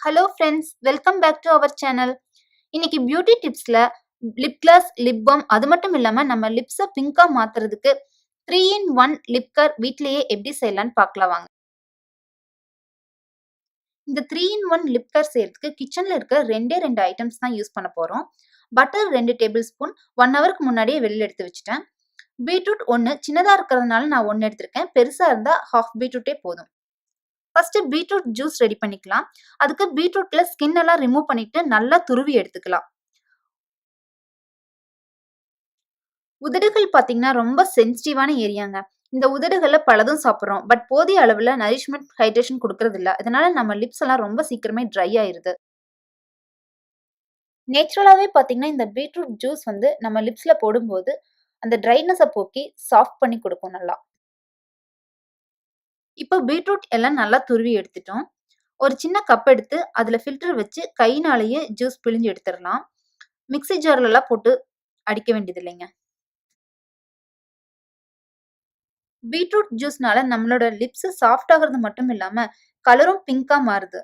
Hello friends welcome back to our channel இன்னைக்கு beauty டிப்ஸில் lip gloss lip balm அது மட்டும் இல்லாமல் நம்ம லிப்ஸை பிங்காக மாற்றுறதுக்கு three in one lip care வீட்லேயே எப்படி செய்யலான்னு பார்க்கலாம் வாங்க. இந்த three in one lip care செய்யறதுக்கு கிச்சனில் இருக்க ரெண்டே ரெண்டு ஐட்டம்ஸ் தான் யூஸ் பண்ண போகிறோம் பட்டர் ரெண்டு டேபிள் ஸ்பூன் ஒன் ஹவருக்கு முன்னாடியே வெளியில் எடுத்து வச்சுட்டேன். பீட்ரூட் ஒன்று சின்னதாக இருக்கிறதுனால நான் ஒன்று எடுத்திருக்கேன். பெருசாக இருந்தால் ஹாஃப் பீட்ரூட்டே போதும். ஃபர்ஸ்ட் பீட்ரூட் ஜூஸ் ரெடி பண்ணிக்கலாம். அதுக்கு பீட்ரூட்ல ஸ்கின் எல்லாம் ரிமூவ் பண்ணிட்டு நல்லா துருவி எடுத்துக்கலாம். உதடுகள் பார்த்தீங்கன்னா ரொம்ப சென்சிட்டிவான ஏரியாங்க இந்த உதடுகளை பலதும் சாப்பிட்றோம். பட் போதிய அளவில் நரிஷ்மெண்ட் ஹைட்ரேஷன் கொடுக்கறது இல்ல நம்ம லிப்ஸ் எல்லாம் ரொம்ப சீக்கிரமே ட்ரை ஆயிருது. நேச்சுரலாகவே பார்த்தீங்கன்னா இந்த பீட்ரூட் ஜூஸ் வந்து நம்ம லிப்ஸில் போடும்போது அந்த ட்ரைனஸை போக்கி சாஃப்ட் பண்ணி கொடுக்கும் நல்லா. இப்போ பீட்ரூட் எல்லாம் நல்லா துருவி எடுத்துட்டோம். ஒரு சின்ன கப் எடுத்து அதில் ஃபில்டர் வச்சு கைனாலேயே ஜூஸ் பிழிஞ்சு எடுத்துடலாம். மிக்சி ஜார்லலாம் போட்டு அடிக்க வேண்டியது இல்லைங்க. பீட்ரூட் ஜூஸ்னால நம்மளோட லிப்ஸ் சாஃப்ட் ஆகிறது மட்டும் இல்லாம கலரும் பிங்கா மாறுது.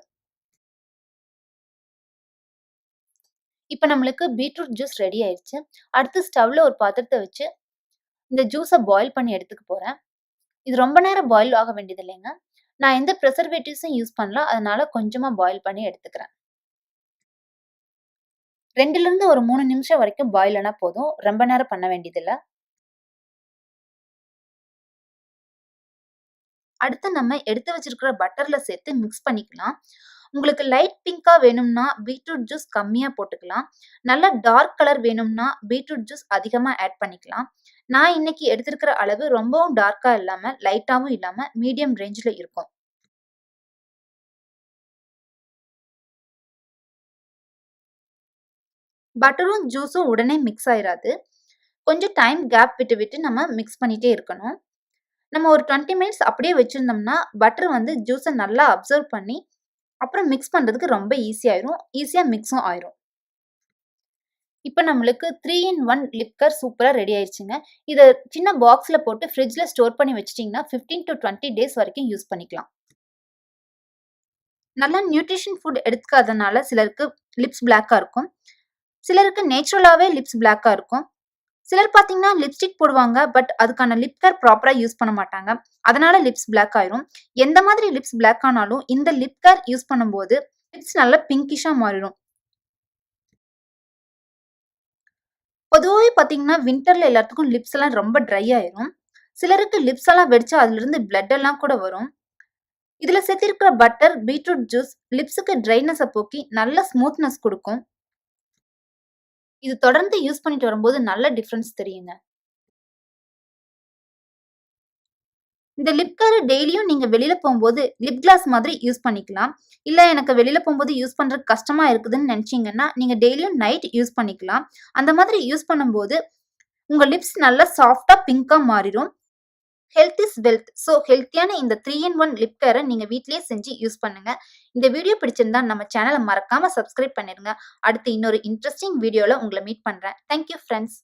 இப்போ நம்மளுக்கு பீட்ரூட் ஜூஸ் ரெடி ஆயிடுச்சு அடுத்து ஸ்டவ்ல ஒரு பாத்திரத்தை வச்சு இந்த ஜூஸை பாயில் பண்ணி எடுத்துக்க போறேன். இது ரொம்ப நேரம் பாயில் ஆக வேண்டியது இல்லைங்க. நான் எந்த ப்ரெசர்வேட்டிவ்ஸும் யூஸ் பண்ணல. அதனால கொஞ்சமா பாயில் பண்ணி எடுத்துக்கிறேன். ரெண்டுல இருந்து ஒரு மூணு நிமிஷம் வரைக்கும் பாயில் ஆனா போதும். ரொம்ப நேரம் பண்ண வேண்டியதில்லை அடுத்து நம்ம எடுத்து வச்சிருக்கிற பட்டர்ல சேர்த்து மிக்ஸ் பண்ணிக்கலாம். உங்களுக்கு லைட் பிங்காக வேணும்னா பீட்ரூட் ஜூஸ் கம்மியாக போட்டுக்கலாம். நல்ல டார்க் கலர் வேணும்னா பீட்ரூட் ஜூஸ் அதிகமாக ஆட் பண்ணிக்கலாம். நான் இன்னைக்கு எடுத்திருக்கிற அளவு ரொம்பவும் டார்க்காக இல்லாமல் லைட்டாகவும் இல்லாமல் மீடியம் ரேஞ்சில் இருக்கும். பட்டரும் ஜூஸும் உடனே மிக்ஸ் ஆயிராது. கொஞ்சம் டைம் கேப் விட்டு விட்டு நம்ம மிக்ஸ் பண்ணிகிட்டே இருக்கணும். நம்ம ஒரு டுவெண்ட்டி மினிட்ஸ் அப்படியே வச்சுருந்தோம்னா பட்டர் வந்து ஜூஸை நல்லா அப்சர்வ் பண்ணி அப்புறம் மிக்ஸ் பண்ணுறதுக்கு ரொம்ப ஈஸியாயிரும் ஈஸியாக மிக்ஸும் ஆயிரும். இப்போ நம்மளுக்கு த்ரீ இன் ஒன் லிப்கர் சூப்பராக ரெடி ஆயிடுச்சுங்க இதை சின்ன பாக்ஸில் போட்டு ஃப்ரிட்ஜில் ஸ்டோர் பண்ணி வச்சிட்டிங்கன்னா ஃபிஃப்டீன் டு டுவெண்ட்டி டேஸ் வரைக்கும் யூஸ் பண்ணிக்கலாம். நல்லா நியூட்ரிஷன் ஃபுட் எடுத்துக்காதனால சிலருக்கு லிப்ஸ் பிளாக்காக இருக்கும். சிலருக்கு நேச்சுரலாகவே லிப்ஸ் பிளாக்காக இருக்கும். சிலர் பார்த்தீங்கன்னா லிப்ஸ்டிக் போடுவாங்க பட் அதுக்கான லிப் கேர் ப்ராப்பராக யூஸ் பண்ண மாட்டாங்க. அதனால லிப்ஸ் பிளாக் ஆயிரும். எந்த மாதிரி லிப்ஸ் பிளாக் ஆனாலும் இந்த லிப் கேர் யூஸ் பண்ணும்போது லிப்ஸ் நல்லா பிங்கிஷாக மாறிடும். பொதுவாகவே பார்த்தீங்கன்னா வின்டர்ல எல்லாத்துக்கும் லிப்ஸ் எல்லாம் ரொம்ப ட்ரை ஆயிரும். சிலருக்கு லிப்ஸ் எல்லாம் வெடிச்சா அதுல இருந்து பிளட் எல்லாம் கூட வரும். இதுல சேர்த்திருக்கிற பட்டர் பீட்ரூட் ஜூஸ் லிப்ஸுக்கு ட்ரைனஸை போக்கி நல்ல ஸ்மூத்னஸ் கொடுக்கும். இது தொடர்ந்து யூஸ் பண்ணிட்டு வரும்போது நல்ல டிஃப்ரென்ஸ் தெரியுங்க. இந்த லிப் கர் டெய்லியும் நீங்க வெளியில போகும்போது லிப் கிளாஸ் மாதிரி யூஸ் பண்ணிக்கலாம். இல்ல எனக்கு வெளியில போகும்போது யூஸ் பண்றது கஷ்டமா இருக்குதுன்னு நினைச்சீங்கன்னா நீங்க டெய்லியும் நைட் யூஸ் பண்ணிக்கலாம். அந்த மாதிரி யூஸ் பண்ணும்போது உங்க லிப்ஸ் நல்லா சாஃப்டா பிங்கா மாறிடும். ஹெல்த் இஸ் வெல்த் ஸோ ஹெல்த்தியான இந்த த்ரீ இன் ஒன் லிப் கேரை நீங்க வீட்லயே செஞ்சு யூஸ் பண்ணுங்க. இந்த வீடியோ பிடிச்சிருந்தா நம்ம சேனலை மறக்காம சப்ஸ்கிரைப் பண்ணிருங்க. அடுத்து இன்னொரு இன்ட்ரெஸ்டிங் வீடியோல உங்களை மீட் பண்றேன். Thank you friends